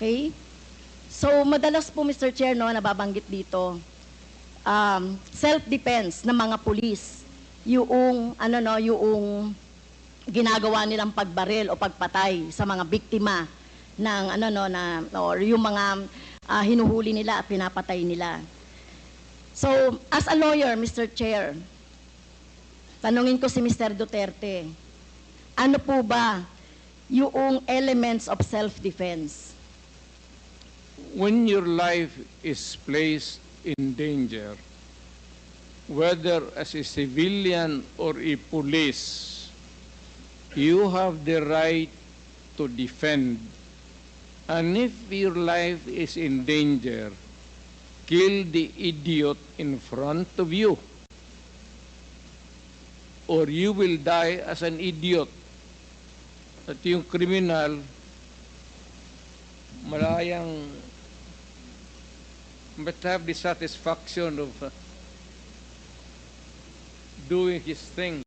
Okay? So, madalas po, Mr. Chair, no, nababanggit dito, um, self-defense ng mga pulis, yung, ano no, yung ginagawa nilang pagbaril o pagpatay sa mga biktima ng, ano no, na, or yung mga ah, hinuhuli nila at pinapatay nila. So, as a lawyer, Mr. Chair, tanungin ko si Mr. Duterte, ano po ba yung elements of self-defense? When your life is placed in danger, whether as a civilian or a police, you have the right to defend. And if your life is in danger, kill the idiot in front of you. Or you will die as an idiot. At yung kriminal, malayang but have the satisfaction of uh, doing his thing.